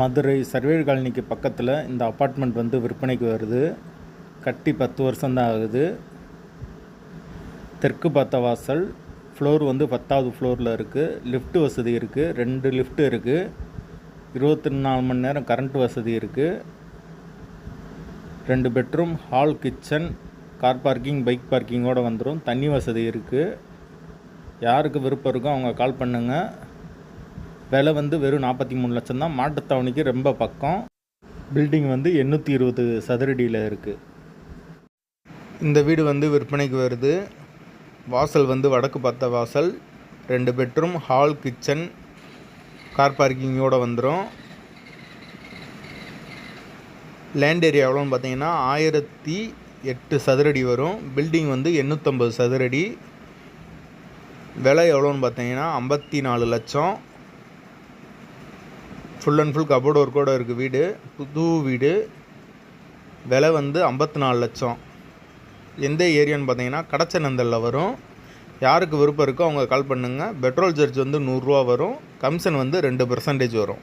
மதுரை சர்வேர் காலனிக்கு பக்கத்தில் இந்த அப்பார்ட்மெண்ட் வந்து விற்பனைக்கு வருது. கட்டி பத்து வருஷம்தான் ஆகுது. தெற்கு பார்த்த வாசல் ஃப்ளோர் வந்து பத்தாவது ஃப்ளோரில் இருக்குது லிஃப்ட் வசதி இருக்குது ரெண்டு லிஃப்ட் இருக்குது இருபத்தி நாலு மணி நேரம் கரண்ட் வசதி இருக்குது ரெண்டு bedroom hall kitchen car parking bike பார்க்கிங்கோடு வந்துடும் தண்ணி வசதி இருக்குது யாருக்கு விருப்பம் இருக்கோ அவங்க கால் பண்ணுங்கள் விலை வந்து வெறும் நாற்பத்தி மூணு லட்சம் தான். மாட்டுத்தாவணிக்கு ரொம்ப பக்கம். பில்டிங் வந்து எண்ணூற்றி இருபது சதுரடியில் இருக்குது இந்த வீடு வந்து விற்பனைக்கு வருது. வாசல் வந்து வடக்கு பார்த்த வாசல். ரெண்டு பெட்ரூம் ஹால் கிச்சன் கார் பார்க்கிங்கோடு வந்துடும் லேண்ட் ஏரியா எவ்வளோன்னு பார்த்தீங்கன்னா ஆயிரத்தி எட்டு சதுரடி வரும். பில்டிங் வந்து எண்ணூற்றம்பது சதுரடி. விலை எவ்வளோன்னு பார்த்தீங்கன்னா ஐம்பத்தி நாலு லட்சம். ஃபுல் அண்ட் ஃபுல் கபோர்டு ஒர்க்கோடு இருக்குது வீடு. புது வீடு. விலை வந்து ஐம்பத்தி நாலு லட்சம். எந்த ஏரியான்னு பார்த்தீங்கன்னா கடச்சநந்தலில் வரும். யாருக்கு விருப்பம் இருக்கோ அவங்க கால் பண்ணுங்கள் பெட்ரோல் சார்ஜ் வந்து நூறுரூவா வரும். கமிஷன் வந்து ரெண்டு பர்சன்டேஜ் வரும்.